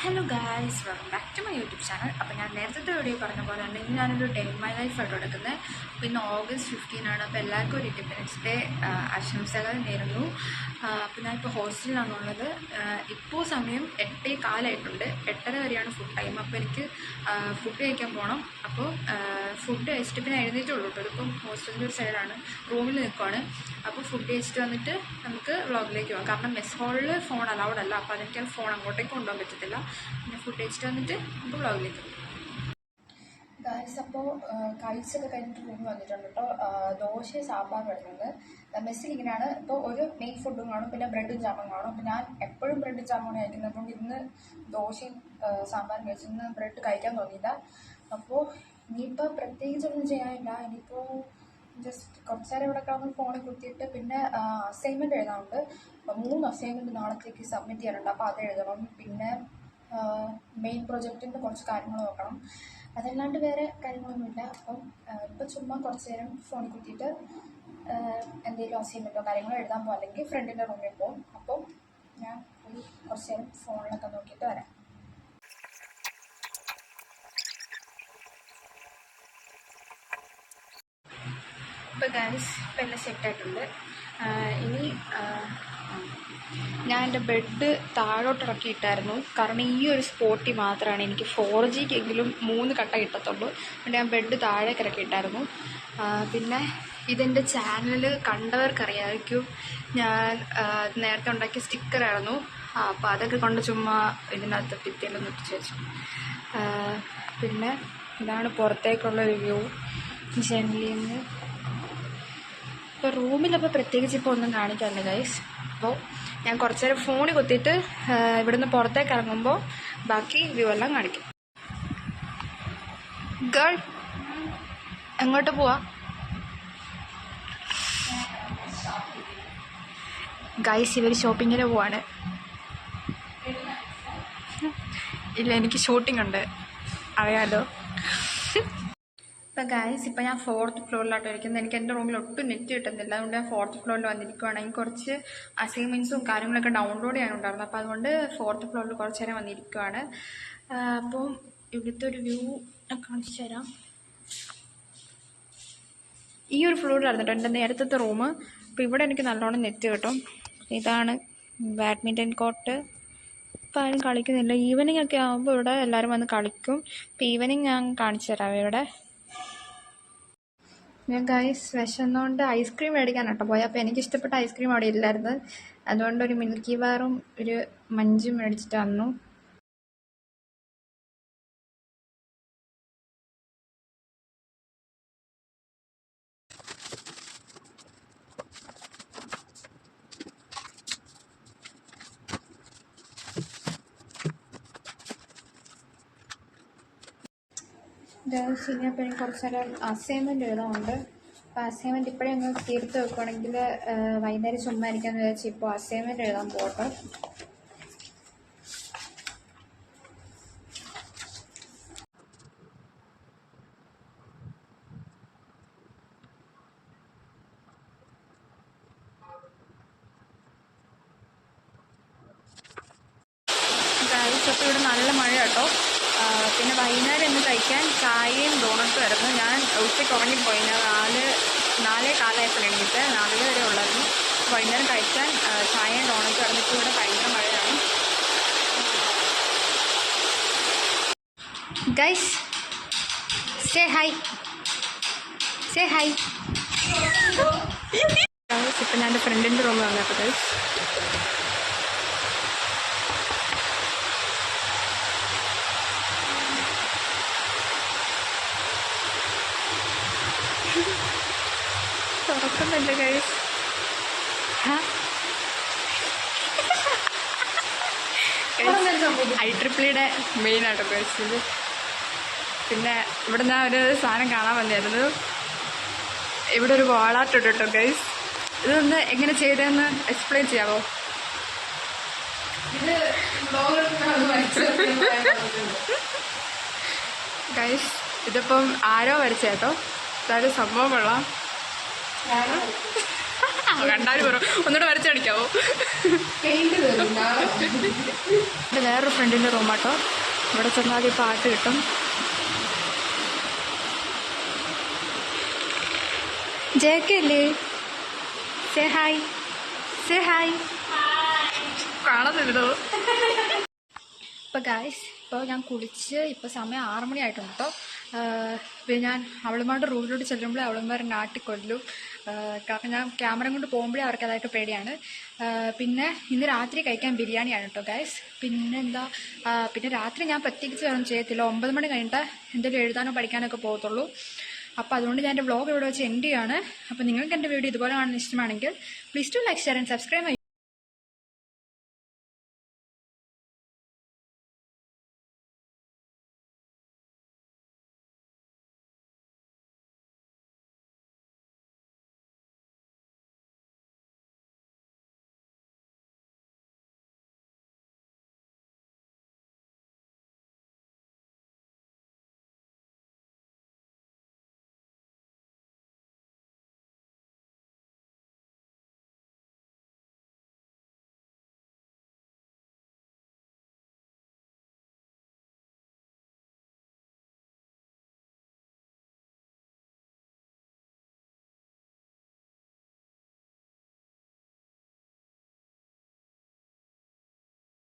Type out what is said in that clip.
Hello guys welcome back to my YouTube channel അപ്പോൾ ഞാൻ നേരത്തെ വീഡിയോ പറഞ്ഞ പോലെ തന്നെ ഇന്ന് ഞാനൊരു ഡേ മൈ ലൈഫ് ആയിട്ട് എടുക്കുന്നത്. അപ്പോൾ ഇന്ന് ഓഗസ്റ്റ് ഫിഫ്റ്റീൻ ആണ്. അപ്പോൾ എല്ലാവർക്കും ഒരു ഇൻഡിപെൻഡൻസ് ഡേ ആശംസകൾ നേരുന്നു. അപ്പോൾ ഞാനിപ്പോൾ ഹോസ്റ്റലിലാണുള്ളത്. ഇപ്പോൾ സമയം എട്ടേ കാലമായിട്ടുണ്ട് എട്ടര വരെയാണ് ഫുഡ് ടൈം അപ്പോൾ എനിക്ക് ഫുഡ് കഴിക്കാൻ പോകണം അപ്പോൾ ഫുഡ് കഴിച്ചിട്ട് പിന്നെ എഴുന്നേറ്റുള്ളൂ കേട്ടോ ഇതിപ്പം ഹോസ്റ്റലിന്റെ ഒരു സൈഡാണ്. റൂമിൽ നിൽക്കുവാണ്. അപ്പോൾ ഫുഡ് കഴിച്ചിട്ട് വന്നിട്ട് നമുക്ക് വ്ളോഗിലേക്ക് പോകാം. കാരണം മെസ് ഹോളിൽ ഫോൺ അലൗഡ് അല്ല. അപ്പോൾ അതെനിക്ക് ഫോൺ അങ്ങോട്ടേക്ക് കൊണ്ടുപോകാൻ പറ്റത്തില്ല. പിന്നെ ഫുഡ് കഴിച്ചിട്ട് വന്നിട്ട് നമുക്ക് വ്ളോഗിലേക്ക് പോകാം. ഗായ്സ് അപ്പോൾ കഴിച്ചൊക്കെ കഴിഞ്ഞിട്ട് റൂമിൽ വന്നിട്ടുണ്ട് കേട്ടോ ദോശ സാമ്പാർ വരുന്നത് മെസ്സിൽ ഇങ്ങനെയാണ്. ഇപ്പോൾ ഒരു മെയിൻ ഫുഡും കാണും. പിന്നെ ബ്രെഡും ജാമും കാണും. അപ്പോൾ ഞാൻ എപ്പോഴും ബ്രെഡ് ജാമും കഴിക്കുന്നത് അപ്പോൾ ഇന്ന് ദോശയും സാമ്പാറും കഴിച്ചു ഇന്ന് ബ്രെഡ് കഴിക്കാൻ തോന്നിയില്ല. അപ്പോൾ ഇനിയിപ്പോൾ പ്രത്യേകിച്ചൊന്നും ചെയ്യാനില്ല. ഇനിയിപ്പോൾ ജസ്റ്റ് കുറച്ച് നേരം ഇവിടെ കിടന്ന് ഫോണിൽ കുത്തിയിട്ട് പിന്നെ അസൈൻമെന്റ് എഴുതാനുണ്ട്. മൂന്ന് അസൈൻമെന്റ് നാളത്തേക്ക് സബ്മിറ്റ് ചെയ്യാനുണ്ട്. അപ്പോൾ അത് എഴുതണം. പിന്നെ മെയിൻ പ്രൊജക്റ്റിന്റെ കുറച്ച് കാര്യങ്ങൾ നോക്കണം. അതല്ലാണ്ട് വേറെ കാര്യങ്ങളൊന്നുമില്ല. അപ്പം ഇപ്പം ചുമ്മാ കുറച്ച് നേരം ഫോണിൽ കുത്തിയിട്ട് എന്തെങ്കിലും അസൈൻമെന്റോ കാര്യങ്ങളോ എഴുതാൻ പോകും അല്ലെങ്കിൽ ഫ്രണ്ടിന്റെ റൂമിൽ പോകും അപ്പം ഞാൻ പോയി കുറച്ച് നേരം ഫോണിലൊക്കെ നോക്കിയിട്ട് ഇപ്പോൾ ഗായ്സ് ഇപ്പം എല്ലാം സെറ്റായിട്ടുണ്ട് ഇനി ഞാൻ എന്റെ ബെഡ് താഴോട്ട് ഇറക്കിയിട്ടായിരുന്നു കാരണം ഈ ഒരു സ്പോട്ടിൽ മാത്രമാണ് എനിക്ക് ഫോർ ജിക്കെങ്കിലും മൂന്ന് കട്ട കിട്ടത്തുള്ളൂ. അതുകൊണ്ട് ഞാൻ ബെഡ് താഴേക്ക് ഇറക്കിയിട്ടായിരുന്നു പിന്നെ ഇതെന്റെ ചാനൽ കണ്ടവർക്കറിയാമായിരിക്കും ഞാൻ നേരത്തെ ഉണ്ടാക്കിയ സ്റ്റിക്കറായിരുന്നു അപ്പോൾ അതൊക്കെ കൊണ്ട് ചുമ്മാ ഇതിനകത്ത് ഭിത്തിയിലൊന്നും ഒട്ടിച്ച് വെച്ചു. പിന്നെ ഇതാണ് പുറത്തേക്കുള്ള ഒരു വ്യൂ ജനലിൽ നിന്ന് ഇപ്പോൾ റൂമിലപ്പോൾ പ്രത്യേകിച്ച് ഇപ്പോൾ ഒന്നും കാണിക്കാറില്ല ഗൈസ് അപ്പോൾ ഞാൻ കുറച്ച് നേരം ഫോണിൽ കുത്തിയിട്ട് ഇവിടുന്ന് പുറത്തേക്ക് ഇറങ്ങുമ്പോൾ ബാക്കി വ്യൂ എല്ലാം കാണിക്കും. ഗേൾ എങ്ങോട്ട് പോവാ? ഗൈസ് ഇവർ ഷോപ്പിങ്ങിന് പോവാണ്. ഇല്ല എനിക്ക് ഷൂട്ടിംഗ് ഉണ്ട്. അറിയാലോ. ഇപ്പം ഗായ്സ് ഇപ്പം ഞാൻ ഫോർത്ത് ഫ്ലോറിലോട്ട് ഇരിക്കുന്നത്. എനിക്ക് എന്റെ റൂമിൽ ഒട്ടും നെറ്റ് കിട്ടുന്നില്ല. അതുകൊണ്ട് ഞാൻ ഫോർത്ത് ഫ്ലോറിൽ വന്നിരിക്കുവാണെങ്കിൽ കുറച്ച് അസൈൻമെന്റ്സും കാര്യങ്ങളൊക്കെ ഡൗൺലോഡ് ചെയ്യാനുണ്ടായിരുന്നു. അപ്പോൾ അതുകൊണ്ട് ഫോർത്ത് ഫ്ലോറിൽ കുറച്ച് നേരം വന്നിരിക്കുവാണ്. അപ്പം ഇവിടുത്തെ ഒരു വ്യൂ കാണിച്ചു തരാം. ഈ ഒരു ഫ്ലോറിലായിരുന്നു കേട്ടോ എന്റെ നേരത്തെ റൂം അപ്പോൾ ഇവിടെ എനിക്ക് നല്ലോണം നെറ്റ് കിട്ടും. ഇതാണ് ബാഡ്മിന്റൺ കോർട്ട് ഇപ്പോൾ ആരും കളിക്കുന്നില്ല. ഈവനിങ് ഒക്കെ ആകുമ്പോൾ ഇവിടെ എല്ലാവരും വന്ന് കളിക്കും. ഇപ്പോൾ ഈവനിങ് ഞാൻ കാണിച്ചു തരാം ഇവിടെ. ഞാൻ ഗൈസ് വിശന്നുകൊണ്ട് ഐസ്ക്രീം മേടിക്കാൻ കേട്ടോ പോയി. അപ്പോൾ എനിക്കിഷ്ടപ്പെട്ട ഐസ്ക്രീം അവിടെ ഇല്ലായിരുന്നു. അതുകൊണ്ട് ഒരു മിൽക്കി ബാറും ഒരു മഞ്ചും മേടിച്ചിട്ട് വന്നു. ഗൈസ് ഇനി അപ്പോൾ എനിക്ക് കുറച്ച് നേരം അസൈൻമെന്റ് എഴുതാനുണ്ട്. അപ്പോൾ അസൈൻമെന്റ് ഇപ്പോഴേ ഒന്ന് തീർത്ത് വെക്കുകയാണെങ്കിൽ വൈകുന്നേരം ചുമ്മാ ഇരിക്കാമെന്ന് വിചാരിച്ച് ഇപ്പോൾ അസൈൻമെന്റ് എഴുതാൻ പോകട്ടെ ഇവിടെ നല്ല മഴ കേട്ടോ പിന്നെ വൈകുന്നേരം ഇന്ന് കഴിക്കാൻ ചായയും ഡോണറ്റും ആയിരുന്നു. ഞാൻ ഉച്ചയ്ക്ക് ഉറങ്ങിപ്പോയി ഞാൻ നാല് നാലേ കാലമായപ്പോൾ എണീറ്റ് നാലര വരെ ഉള്ളായിരുന്നു. വൈകുന്നേരം കഴിക്കാൻ ചായയും ഡോണറ്റും ആയിരുന്നു. ഇപ്പോൾ ഇവിടെ ഭയങ്കര മഴയാണ്. Guys say hi say hi ഇപ്പം ഞാൻ എന്റെ ഫ്രണ്ടിന്റെ റൂമിൽ വന്നപ്പോൾ ഗൈസ് തുറക്കുന്നില്ല ഗൈസ് ഐ ട്രിപ്പിളിയുടെ മെയിൻ ആയിട്ട് ഇത് പിന്നെ ഇവിടെ ഞാൻ ഒരു സാധനം കാണാൻ വന്നായിരുന്നു ഇവിടെ ഒരു വാളാട്ട് കേട്ടോ ഗൈസ് ഇതൊന്ന് എങ്ങനെ ചെയ്തതെന്ന് എക്സ്പ്ലെയിൻ ചെയ്യാമോ ഗൈസ് ഇതിപ്പം ആരോ വരച്ചേട്ടോ അതായത് സംഭവം കൊള്ളാം. കണ്ടാലും പറ ഒന്നുകൂടെ വരച്ചടിക്കാവോ ഇത് വേറൊരു ഫ്രണ്ടിന്റെ റൂമാട്ടോ ഇവിടെ ചെന്നാൽ ഈ പാട്ട് കിട്ടും. ജയക്കല്ലേ? സേ ഹായ് സേ ഹായ് കാണുന്നില്ലോ ഇപ്പോൾ ഗായ്സ് ഇപ്പോൾ ഞാൻ കുളിച്ച് ഇപ്പോൾ സമയം ആറുമണി ആയിട്ടുണ്ട് കേട്ടോ പിന്നെ ഞാൻ അവളുമാരുടെ റൂമിലോട്ട് ചെല്ലുമ്പോഴേ അവളുമാരെ നാട്ടി കൊല്ലും ആഹ് കാരണം ഞാൻ ക്യാമറ കൊണ്ട് പോകുമ്പോഴേ അവർക്ക് അതായത് പേടിയാണ് പിന്നെ ഇന്ന് രാത്രി കഴിക്കാൻ ബിരിയാണിയാണ് കേട്ടോ ഗൈസ് പിന്നെ എന്താ പിന്നെ രാത്രി ഞാൻ പ്രത്യേകിച്ച് ഒന്നും ചെയ്യത്തില്ല. ഒമ്പത് മണി കഴിഞ്ഞിട്ട് എന്തെങ്കിലും എഴുതാനോ പഠിക്കാനോ ഒക്കെ പോകത്തുള്ളൂ. അപ്പോൾ അതുകൊണ്ട് ഞാൻ എന്റെ വ്ളോഗ് ഇവിടെ വെച്ച് എൻഡ് ചെയ്യാണ്. അപ്പോൾ നിങ്ങൾക്ക് എന്റെ വീഡിയോ ഇതുപോലെ കാണാൻ ഇഷ്ടമാണെങ്കിൽ please to like share and subscribe